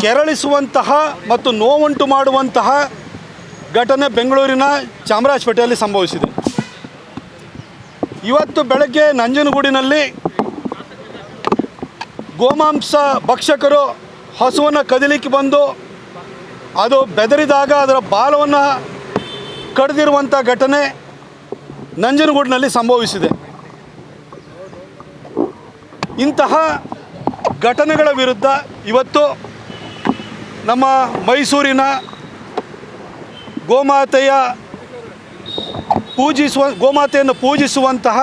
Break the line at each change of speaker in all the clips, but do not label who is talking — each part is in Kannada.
ಕೆರಳಿಸುವಂತಹ ಮತ್ತು ನೋವುಂಟು ಮಾಡುವಂತಹ ಘಟನೆ ಬೆಂಗಳೂರಿನ ಚಾಮರಾಜಪೇಟೆಯಲ್ಲಿ ಸಂಭವಿಸಿದೆ. ಇವತ್ತು ಬೆಳಗ್ಗೆ ನಂಜನಗೂಡಿನಲ್ಲಿ ಗೋಮಾಂಸ ಭಕ್ಷಕರು ಹಸುವನ್ನು ಕದಿಲಿಕ್ಕೆ ಬಂದು ಅದು ಬೆದರಿದಾಗ ಅದರ ಬಾಲವನ್ನು ಕಡಿದಿರುವಂಥ ಘಟನೆ ನಂಜನಗೂಡಿನಲ್ಲಿ ಸಂಭವಿಸಿದೆ. ಇಂತಹ ಘಟನೆಗಳ ವಿರುದ್ಧ ಇವತ್ತು ನಮ್ಮ ಮೈಸೂರಿನ ಗೋಮಾತೆಯ ಪೂಜಿಸುವ, ಗೋಮಾತೆಯನ್ನು ಪೂಜಿಸುವಂತಹ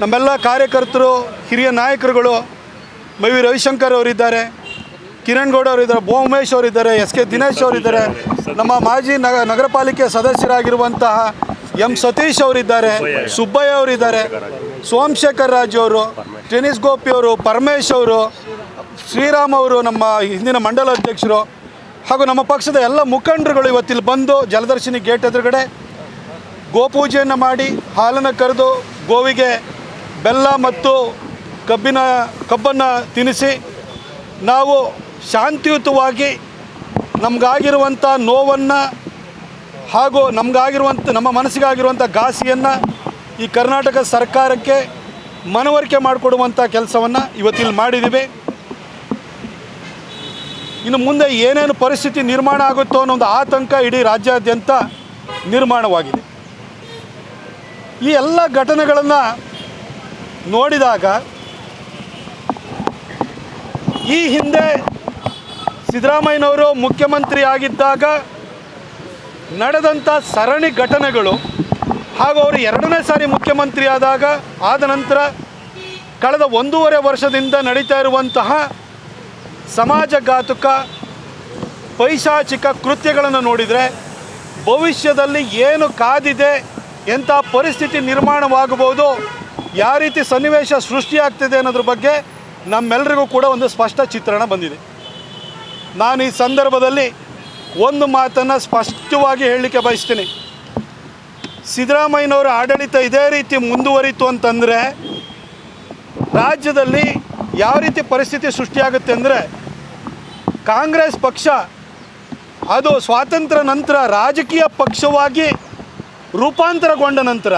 ನಮ್ಮೆಲ್ಲ ಕಾರ್ಯಕರ್ತರು, ಹಿರಿಯ ನಾಯಕರುಗಳು, ಮೈ ವಿ ರವಿಶಂಕರ್ ಅವರಿದ್ದಾರೆ, ಕಿರಣ್ ಗೌಡ ಅವರಿದ್ದಾರೆ ಬೋ ಉಮೇಶ್ ಅವರಿದ್ದಾರೆ, ಎಸ್ ಕೆ ದಿನೇಶ್ ಅವರಿದ್ದಾರೆ, ನಮ್ಮ ಮಾಜಿ ನಗ ನಗರ ಪಾಲಿಕೆ ಸದಸ್ಯರಾಗಿರುವಂತಹ ಎಂ ಸತೀಶ್ ಅವರಿದ್ದಾರೆ, ಸುಬ್ಬಯ್ಯ ಅವರಿದ್ದಾರೆ, ಸೋಮಶೇಖರ್ ರಾಜು ಅವರು ಟೆನಿಸ್ ಗೋಪಿ ಅವರು, ಪರಮೇಶ್ ಅವರು ಶ್ರೀರಾಮ್ ಅವರು ನಮ್ಮ ಹಿಂದಿನ ಮಂಡಲ ಅಧ್ಯಕ್ಷರು ಹಾಗೂ ನಮ್ಮ ಪಕ್ಷದ ಎಲ್ಲ ಮುಖಂಡರುಗಳು ಇವತ್ತಿಲ್ಲಿ ಬಂದು ಜಲದರ್ಶಿನಿ ಗೇಟ್ ಎದುರುಗಡೆ ಗೋಪೂಜೆಯನ್ನು ಮಾಡಿ ಹಾಲನ್ನು ಕರೆದು ಗೋವಿಗೆ ಬೆಲ್ಲ ಮತ್ತು ಕಬ್ಬಿನ ಕಬ್ಬನ್ನು ತಿನ್ನಿಸಿ ನಾವು ಶಾಂತಿಯುತವಾಗಿ ನಮಗಾಗಿರುವಂಥ ನೋವನ್ನು ಹಾಗೂ ನಮಗಾಗಿರುವಂಥ ನಮ್ಮ ಮನಸ್ಸಿಗಾಗಿರುವಂಥ ಘಾಸಿಯನ್ನು ಈ ಕರ್ನಾಟಕ ಸರ್ಕಾರಕ್ಕೆ ಮನವರಿಕೆ ಮಾಡಿಕೊಡುವಂಥ ಕೆಲಸವನ್ನು ಇವತ್ತಿಲ್ಲಿ ಮಾಡಿದ್ದೀವಿ. ಇನ್ನು ಮುಂದೆ ಏನೇನು ಪರಿಸ್ಥಿತಿ ನಿರ್ಮಾಣ ಆಗುತ್ತೋ ಅನ್ನೋ ಒಂದು ಆತಂಕ ಇಡೀ ರಾಜ್ಯಾದ್ಯಂತ ನಿರ್ಮಾಣವಾಗಿದೆ. ಈ ಎಲ್ಲ ಘಟನೆಗಳನ್ನು ನೋಡಿದಾಗ ಈ ಹಿಂದೆ ಸಿದ್ದರಾಮಯ್ಯನವರು ಮುಖ್ಯಮಂತ್ರಿ ಆಗಿದ್ದಾಗ ನಡೆದಂಥ ಸರಣಿ ಘಟನೆಗಳು ಹಾಗೂ ಅವರು ಎರಡನೇ ಸಾರಿ ಮುಖ್ಯಮಂತ್ರಿ ಆದಾಗ ಆದ ನಂತರ ಕಳೆದ ಒಂದೂವರೆ ವರ್ಷದಿಂದ ನಡೀತಾ ಇರುವಂತಹ ಸಮಾಜಘಾತುಕ ಪೈಶಾಚಿಕ ಕೃತ್ಯಗಳನ್ನು ನೋಡಿದರೆ ಭವಿಷ್ಯದಲ್ಲಿ ಏನು ಕಾದಿದೆ, ಎಂಥ ಪರಿಸ್ಥಿತಿ ನಿರ್ಮಾಣವಾಗಬಹುದು, ಯಾವ ರೀತಿ ಸನ್ನಿವೇಶ ಸೃಷ್ಟಿಯಾಗ್ತಿದೆ ಅನ್ನೋದ್ರ ಬಗ್ಗೆ ನಮ್ಮೆಲ್ಲರಿಗೂ ಕೂಡ ಒಂದು ಸ್ಪಷ್ಟ ಚಿತ್ರಣ ಬಂದಿದೆ. ನಾನು ಈ ಸಂದರ್ಭದಲ್ಲಿ ಒಂದು ಮಾತನ್ನು ಸ್ಪಷ್ಟವಾಗಿ ಹೇಳಲಿಕ್ಕೆ ಬಯಸ್ತೀನಿ. ಸಿದ್ದರಾಮಯ್ಯನವರ ಆಡಳಿತ ಇದೇ ರೀತಿ ಮುಂದುವರಿತು ಅಂತಂದರೆ, ರಾಜ್ಯದಲ್ಲಿ ಯಾವ ರೀತಿ ಪರಿಸ್ಥಿತಿ ಸೃಷ್ಟಿಯಾಗುತ್ತೆ ಅಂದರೆ ಕಾಂಗ್ರೆಸ್ ಪಕ್ಷ, ಅದು ಸ್ವಾತಂತ್ರ್ಯ ನಂತರ ರಾಜಕೀಯ ಪಕ್ಷವಾಗಿ ರೂಪಾಂತರಗೊಂಡ ನಂತರ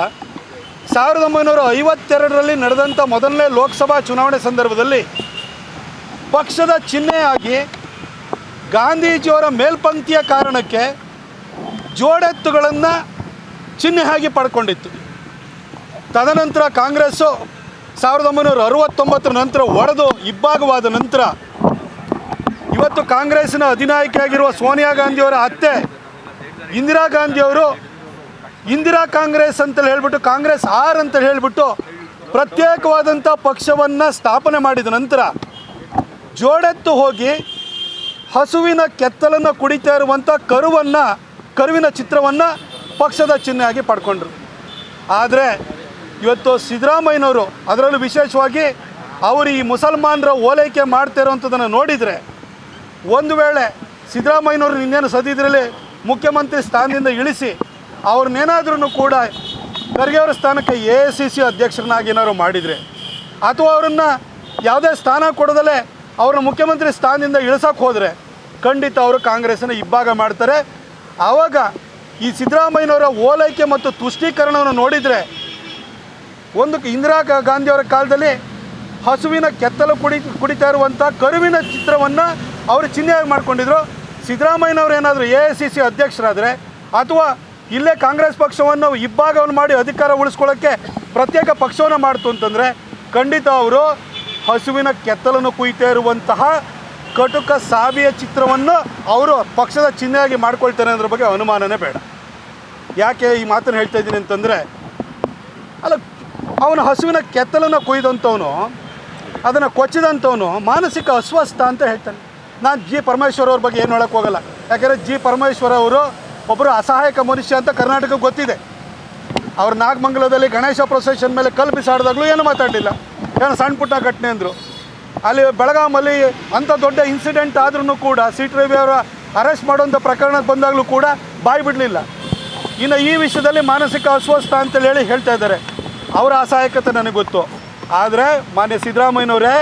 ಸಾವಿರದ ಒಂಬೈನೂರ ಐವತ್ತೆರಡರಲ್ಲಿ ನಡೆದಂಥ ಮೊದಲನೇ ಲೋಕಸಭಾ ಚುನಾವಣೆ ಸಂದರ್ಭದಲ್ಲಿ ಪಕ್ಷದ ಚಿಹ್ನೆಯಾಗಿ ಗಾಂಧೀಜಿಯವರ ಮೇಲ್ಪಂಕ್ತಿಯ ಕಾರಣಕ್ಕೆ ಜೋಡೆತ್ತುಗಳನ್ನು ಚಿಹ್ನೆಯಾಗಿ ಪಡ್ಕೊಂಡಿತ್ತು. ತದನಂತರ ಕಾಂಗ್ರೆಸ್ಸು ಸಾವಿರದ ಒಂಬೈನೂರ ಅರವತ್ತೊಂಬತ್ತರ ನಂತರ ಒಡೆದು ಇಬ್ಬಾಗವಾದ ನಂತರ ಇವತ್ತು ಕಾಂಗ್ರೆಸ್ನ ಅಧಿನಾಯಕಿಯಾಗಿರುವ ಸೋನಿಯಾ ಗಾಂಧಿಯವರ ಅತ್ತೆ ಇಂದಿರಾ ಗಾಂಧಿಯವರು ಇಂದಿರಾ ಕಾಂಗ್ರೆಸ್ ಅಂತ ಹೇಳ್ಬಿಟ್ಟು ಕಾಂಗ್ರೆಸ್ ಆರ್ ಅಂತ ಹೇಳ್ಬಿಟ್ಟು ಪ್ರತ್ಯೇಕವಾದಂಥ ಪಕ್ಷವನ್ನು ಸ್ಥಾಪನೆ ಮಾಡಿದ ನಂತರ ಜೋಡೆತ್ತು ಹೋಗಿ ಹಸುವಿನ ಕೆತ್ತಲನ್ನು ಕುಡಿತಾ ಇರುವಂಥ ಕರುವನ್ನು, ಕರುವಿನ ಚಿತ್ರವನ್ನು ಪಕ್ಷದ ಚಿಹ್ನೆಯಾಗಿ ಪಡ್ಕೊಂಡ್ರು. ಆದರೆ ಇವತ್ತು ಸಿದ್ದರಾಮಯ್ಯನವರು ಅದರಲ್ಲೂ ವಿಶೇಷವಾಗಿ ಅವರು ಈ ಮುಸಲ್ಮಾನರ ಓಲೈಕೆ ಮಾಡ್ತಾ ಇರೋವಂಥದ್ದನ್ನು ನೋಡಿದರೆ ಒಂದು ವೇಳೆ ಸಿದ್ದರಾಮಯ್ಯನವರು ಇನ್ನೇನು ಸದ್ಯದ್ರಲ್ಲಿ ಮುಖ್ಯಮಂತ್ರಿ ಸ್ಥಾನದಿಂದ ಇಳಿಸಿ ಅವ್ರನ್ನೇನಾದ್ರೂ ಕೂಡ ಖರ್ಗೆ ಅವರ ಸ್ಥಾನಕ್ಕೆ ಎ ಐ ಸಿ ಸಿ ಅಧ್ಯಕ್ಷರನ್ನಾಗಿ ಏನಾದ್ರು ಮಾಡಿದರೆ ಅಥವಾ ಅವರನ್ನು ಯಾವುದೇ ಸ್ಥಾನ ಕೊಡೋದಲ್ಲೇ ಅವ್ರನ್ನ ಮುಖ್ಯಮಂತ್ರಿ ಸ್ಥಾನದಿಂದ ಇಳಿಸೋಕೆ ಹೋದರೆ ಖಂಡಿತ ಅವರು ಕಾಂಗ್ರೆಸ್ಸನ್ನು ಇಬ್ಬಾಗ ಮಾಡ್ತಾರೆ. ಆವಾಗ ಈ ಸಿದ್ದರಾಮಯ್ಯನವರ ಓಲೈಕೆ ಮತ್ತು ತುಷ್ಟೀಕರಣವನ್ನು ನೋಡಿದರೆ ಒಂದು ಇಂದಿರಾ ಗಾಂಧಿಯವರ ಕಾಲದಲ್ಲಿ ಹಸುವಿನ ಕೆತ್ತಲು ಕುಡಿ ಕುಡಿತಾ ಇರುವಂಥ ಕರುವಿನ ಚಿತ್ರವನ್ನು ಅವರು ಚಿಹ್ನೆಯಾಗಿ ಮಾಡ್ಕೊಂಡಿದ್ರು. ಸಿದ್ದರಾಮಯ್ಯನವರು ಏನಾದರೂ ಎ ಐ ಸಿ ಸಿ ಅಧ್ಯಕ್ಷರಾದರೆ ಅಥವಾ ಇಲ್ಲೇ ಕಾಂಗ್ರೆಸ್ ಪಕ್ಷವನ್ನು ಇಬ್ಬಾಗವನ್ನು ಮಾಡಿ ಅಧಿಕಾರ ಉಳಿಸ್ಕೊಳ್ಳೋಕ್ಕೆ ಪ್ರತ್ಯೇಕ ಪಕ್ಷವನ್ನು ಮಾಡ್ತು ಅಂತಂದರೆ ಖಂಡಿತ ಅವರು ಹಸುವಿನ ಕೆತ್ತಲನ್ನು ಕುಯ್ತಾ ಇರುವಂತಹ ಕಟುಕ ಸಾವಿಯ ಚಿತ್ರವನ್ನು ಅವರು ಪಕ್ಷದ ಚಿಹ್ನೆಯಾಗಿ ಮಾಡ್ಕೊಳ್ತಾರೆ ಅನ್ನೋದ್ರ ಬಗ್ಗೆ ಅನುಮಾನನೇ ಬೇಡ. ಯಾಕೆ ಈ ಮಾತನ್ನು ಹೇಳ್ತಾ ಇದ್ದೀನಿ ಅಂತಂದರೆ, ಅಲ್ಲ, ಅವನು ಹಸುವಿನ ಕೆತ್ತಲನ್ನು ಕುಯ್ದಂಥವನು, ಅದನ್ನು ಕೊಚ್ಚಿದಂಥವನು ಮಾನಸಿಕ ಅಸ್ವಸ್ಥ ಅಂತ ಹೇಳ್ತಾನೆ. ನಾನು ಜಿ ಪರಮೇಶ್ವರ ಅವ್ರ ಬಗ್ಗೆ ಏನು ಹೇಳೋಕ್ಕೆ ಹೋಗಲ್ಲ. ಯಾಕೆಂದರೆ ಜಿ ಪರಮೇಶ್ವರ ಅವರು ಒಬ್ಬರು ಅಸಹಾಯಕ ಮನುಷ್ಯ ಅಂತ ಕರ್ನಾಟಕಕ್ಕೆ ಗೊತ್ತಿದೆ. ಅವ್ರು ನಾಗಮಂಗಲದಲ್ಲಿ ಗಣೇಶ ಪ್ರೊಸೆಷನ್ ಮೇಲೆ ಕಲ್ಲು ಬಿಸಾಡಿದಾಗಲೂ ಏನು ಮಾತಾಡಲಿಲ್ಲ. ಏನೋ ಸಣ್ಣ ಪುಟ್ಟ ಘಟನೆ ಅಂದರು. ಅಲ್ಲಿ ಬೆಳಗಾಮಲ್ಲಿ ಅಂಥ ದೊಡ್ಡ ಇನ್ಸಿಡೆಂಟ್ ಆದ್ರೂ ಕೂಡ ಸಿಟಿ ರವಿ ಅವರ ಅರೆಸ್ಟ್ ಮಾಡುವಂಥ ಪ್ರಕರಣ ಬಂದಾಗಲೂ ಕೂಡ ಬಾಯಿ ಬಿಡಲಿಲ್ಲ. ಇನ್ನು ಈ ವಿಷಯದಲ್ಲಿ ಮಾನಸಿಕ ಅಸ್ವಸ್ಥ ಅಂತೇಳಿ ಹೇಳಿ ಹೇಳ್ತಾ ಇದ್ದಾರೆ. ಅವರ ಅಸಹಾಯಕತೆ ನನಗೆ ಗೊತ್ತು. ಆದರೆ ಮಾನ್ಯ ಸಿದ್ದರಾಮಯ್ಯನವರೇ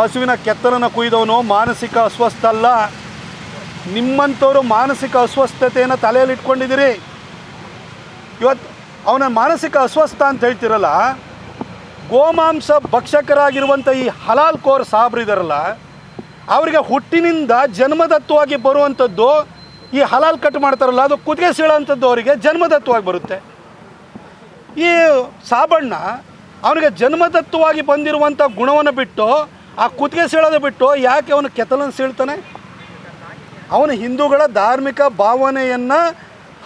ಹಸುವಿನ ಕೆತ್ತಲನ್ನು ಕುಯ್ದವನು ಮಾನಸಿಕ ಅಸ್ವಸ್ಥ ಅಲ್ಲ ನಿಮ್ಮಂಥವರು ಮಾನಸಿಕ ಅಸ್ವಸ್ಥತೆಯನ್ನು ತಲೆಯಲ್ಲಿ ಇಟ್ಕೊಂಡಿದ್ದೀರಿ. ಇವತ್ತು ಅವನ ಮಾನಸಿಕ ಅಸ್ವಸ್ಥ ಅಂತ ಹೇಳ್ತಿರಲ್ಲ, ಗೋಮಾಂಸ ಭಕ್ಷಕರಾಗಿರುವಂಥ ಈ ಹಲಾಲ್ ಕೋರ್ ಸಾಬ್ರಿದಾರಲ್ಲ ಅವರಿಗೆ ಹುಟ್ಟಿನಿಂದ ಜನ್ಮದತ್ವವಾಗಿ ಬರುವಂಥದ್ದು ಈ ಹಲಾಲ್ ಕಟ್ ಮಾಡ್ತಾರಲ್ಲ, ಅದು ಕುದುಗೆ ಸೀಳೋಂಥದ್ದು ಅವರಿಗೆ ಜನ್ಮದತ್ವವಾಗಿ ಬರುತ್ತೆ. ಈ ಸಾಬಣ್ಣ ಅವನಿಗೆ ಜನ್ಮದತ್ವವಾಗಿ ಬಂದಿರುವಂಥ ಗುಣವನ್ನು ಬಿಟ್ಟು ಆ ಕುತ್ತಿಗೆ ಸೀಳೋದು ಬಿಟ್ಟು ಯಾಕೆ ಅವನು ಕೆತ್ತಲನ್ನು ಸೀಳ್ತಾನೆ? ಅವನು ಹಿಂದೂಗಳ ಧಾರ್ಮಿಕ ಭಾವನೆಯನ್ನು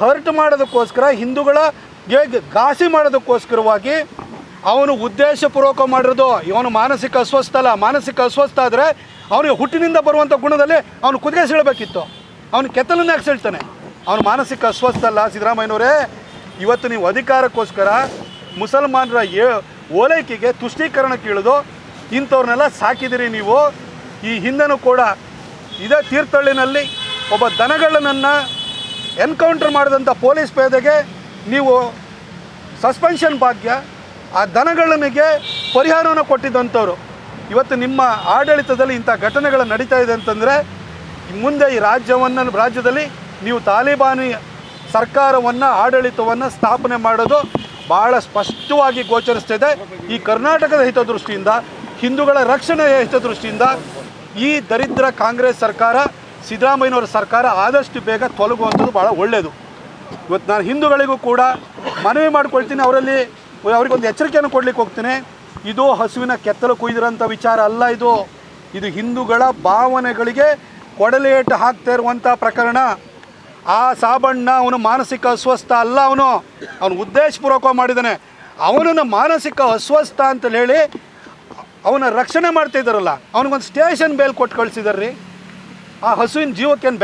ಹರ್ಟ್ ಮಾಡೋದಕ್ಕೋಸ್ಕರ, ಹಿಂದೂಗಳ ಘಾಸಿ ಮಾಡೋದಕ್ಕೋಸ್ಕರವಾಗಿ ಅವನು ಉದ್ದೇಶಪೂರ್ವಕ ಮಾಡಿರೋದು, ಇವನು ಮಾನಸಿಕ ಅಸ್ವಸ್ಥ ಅಲ್ಲ, ಮಾನಸಿಕ ಅಸ್ವಸ್ಥ ಆದರೆ ಅವನಿಗೆ ಹುಟ್ಟಿನಿಂದ ಬರುವಂಥ ಗುಣದಲ್ಲಿ ಅವನು ಕುದುಗೆ ಸೀಳಬೇಕಿತ್ತು. ಅವನು ಕೆತ್ತಲನ್ನ ಯಾಕೆ ಸೀಳ್ತಾನೆ? ಅವನು ಮಾನಸಿಕ ಅಸ್ವಸ್ಥ ಅಲ್ಲ, ಸಿದ್ದರಾಮಯ್ಯನವರೇ. ಇವತ್ತು ನೀವು ಅಧಿಕಾರಕ್ಕೋಸ್ಕರ ಮುಸಲ್ಮಾನರ ಏ ಓಲೈಕೆಗೆ ತುಷ್ಟೀಕರಣಕ್ಕೆ ಇಳಿದು ಇಂಥವ್ರನ್ನೆಲ್ಲ ಸಾಕಿದಿರಿ ನೀವು. ಈ ಹಿಂದೆನೂ ಕೂಡ ಇದೇ ತೀರ್ಥಹಳ್ಳಿನಲ್ಲಿ ಒಬ್ಬ ದನಗಳನ್ನು ಎನ್ಕೌಂಟರ್ ಮಾಡಿದಂಥ ಪೊಲೀಸ್ ಪೇದೆಗೆ ನೀವು ಸಸ್ಪೆನ್ಷನ್ ಭಾಗ್ಯ, ಆ ದನಗಳನಿಗೆ ಪರಿಹಾರವನ್ನು ಕೊಟ್ಟಿದ್ದಂಥವ್ರು. ಇವತ್ತು ನಿಮ್ಮ ಆಡಳಿತದಲ್ಲಿ ಇಂಥ ಘಟನೆಗಳು ನಡೀತಾ ಇದೆ ಅಂತಂದರೆ, ಮುಂದೆ ಈ ರಾಜ್ಯವನ್ನು, ರಾಜ್ಯದಲ್ಲಿ ನೀವು ತಾಲಿಬಾನಿ ಸರ್ಕಾರವನ್ನು, ಆಡಳಿತವನ್ನು ಸ್ಥಾಪನೆ ಮಾಡೋದು ಭಾಳ ಸ್ಪಷ್ಟವಾಗಿ ಗೋಚರಿಸ್ತಿದೆ ಈ ಕರ್ನಾಟಕದ ಹಿತದೃಷ್ಟಿಯಿಂದ ಹಿಂದೂಗಳ ರಕ್ಷಣೆಯ ಹಿತದೃಷ್ಟಿಯಿಂದ ಈ ದರಿದ್ರ ಕಾಂಗ್ರೆಸ್ ಸರ್ಕಾರ, ಸಿದ್ದರಾಮಯ್ಯನವರ ಸರ್ಕಾರ ಆದಷ್ಟು ಬೇಗ ತೊಲಗುವಂಥದ್ದು ಭಾಳ ಒಳ್ಳೆಯದು ಇವತ್ತು ನಾನು ಹಿಂದೂಗಳಿಗೂ ಕೂಡ ಮನವಿ ಮಾಡ್ಕೊಳ್ತೀನಿ, ಅವರಲ್ಲಿ ಅವರಿಗೊಂದು ಎಚ್ಚರಿಕೆಯನ್ನು ಕೊಡಲಿಕ್ಕೆ ಹೋಗ್ತೀನಿ. ಇದು ಹಸುವಿನ ಕೆತ್ತಲು ಕುಯ್ದಿರೋಂಥ ವಿಚಾರ ಅಲ್ಲ ಇದು. ಇದು ಹಿಂದೂಗಳ ಭಾವನೆಗಳಿಗೆ ಕೊಡಲೇಟು ಹಾಕ್ತಾ ಇರುವಂಥ ಪ್ರಕರಣ. ಆ ಸಾಬಣ್ಣ ಅವನು ಮಾನಸಿಕ ಅಸ್ವಸ್ಥ ಅಲ್ಲ ಅವನು. ಅವನು ಉದ್ದೇಶಪೂರ್ವಕ ಮಾಡಿದ್ದಾನೆ. ಅವನನ್ನು ಮಾನಸಿಕ ಅಸ್ವಸ್ಥ ಅಂತ ಹೇಳಿ ಅವನ ರಕ್ಷಣೆ ಮಾಡ್ತಾ ಇದ್ದಾರಲ್ಲ ಅವನಿಗೊಂದು ಸ್ಟೇಷನ್ ಬೇಲ್ ಕೊಟ್ಟು ಕಳಿಸಿದಾರ್ರಿ. ಆ ಹಸುವಿನ ಜೀವಕ್ಕೇನು